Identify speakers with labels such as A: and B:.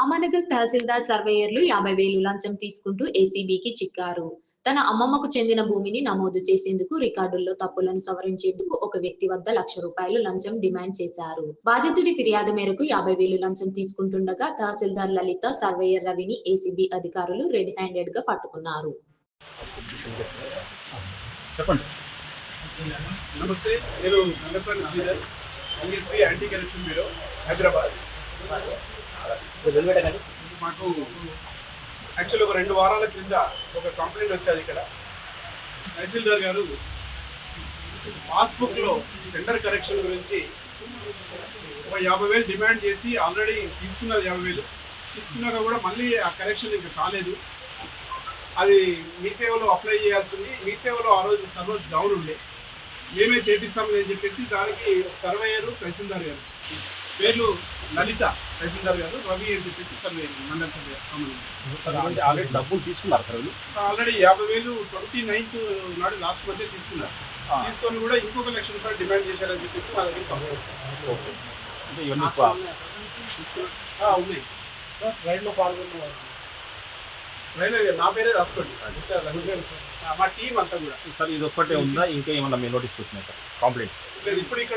A: ఆమనగల్ తహసీల్దార్ సర్వేయర్లు యాభై వేలు లంచం తీసుకుంటూ ఏసీబీకి చిక్కారు. తన అమ్మమ్మకు చెందిన భూమిని నమోదు చేసేందుకు రికార్డుల్లో తప్పులను సవరించేందుకు ఒక వ్యక్తి వద్ద లక్ష రూపాయలు లంచం డిమాండ్ చేశారు. బాధితుడి ఫిర్యాదు మేరకు యాభై వేలు లంచం తీసుకుంటుండగా తహసీల్దార్ లలిత సర్వేయర్ రవిని ఏసీబీ అధికారులు రెడ్ హ్యాండెడ్గా పట్టుకున్నారు.
B: చెప్పండి.
C: నమస్తే నేను Rangaswamy Sridhar NSP anti corruption bureau Hyderabad. మాకు యాక్చువల్లీ ఒక రెండు వారాల క్రింద ఒక కంప్లైంట్ వచ్చేది ఇక్కడ. తహసీల్దార్ గారు పాస్బుక్లో టెండర్ కరెక్షన్ గురించి ఒక యాభై వేలు డిమాండ్ చేసి ఆల్రెడీ తీసుకున్నారు యాభై వేలు. తీసుకున్నాక కూడా మళ్ళీ ఆ కరెక్షన్ ఇంకా కాలేదు. అది మీ సేవలో అప్లై చేయాల్సింది మీ సేవలో ఆ రోజు సర్వర్ డౌన్ ఉండే. మేమే చేపిస్తామని అని చెప్పేసి దానికి సర్వేయరు తహసీల్దార్ గారు పేర్లు లలిత తహసీల్దార్ గారు రవి అని చెప్పేసి సర్వేయర్ మండల సర్వేయర్
B: ఆల్రెడీ డబ్బులు తీసుకున్నారు సార్
C: ఆల్రెడీ యాభై వేలు ట్వంటీ నైన్త్ నాడు లాస్ట్ మధ్య తీసుకున్నారు. తీసుకొని కూడా ఇంకొక లక్ష రూపాయలు డిమాండ్ చేశారని చెప్పేసి మా దగ్గర కంప్లైంట్
B: ఓకే. అంటే ఇవన్నీ పా-
C: ఆ, ఉన్నాయి.
D: రైడ్లో పాల్గొన్న
C: రైల్వే నా పేరే రాసుకోండి. మా టీం అంతా కూడా.
B: సార్ ఇది ఒక్కటే ఉందా? ఇంకా ఏమన్నా మీ నోటీస్ వచ్చినాయి సార్? కంప్లైంట్
C: లేదు ఇప్పుడు ఇక్కడ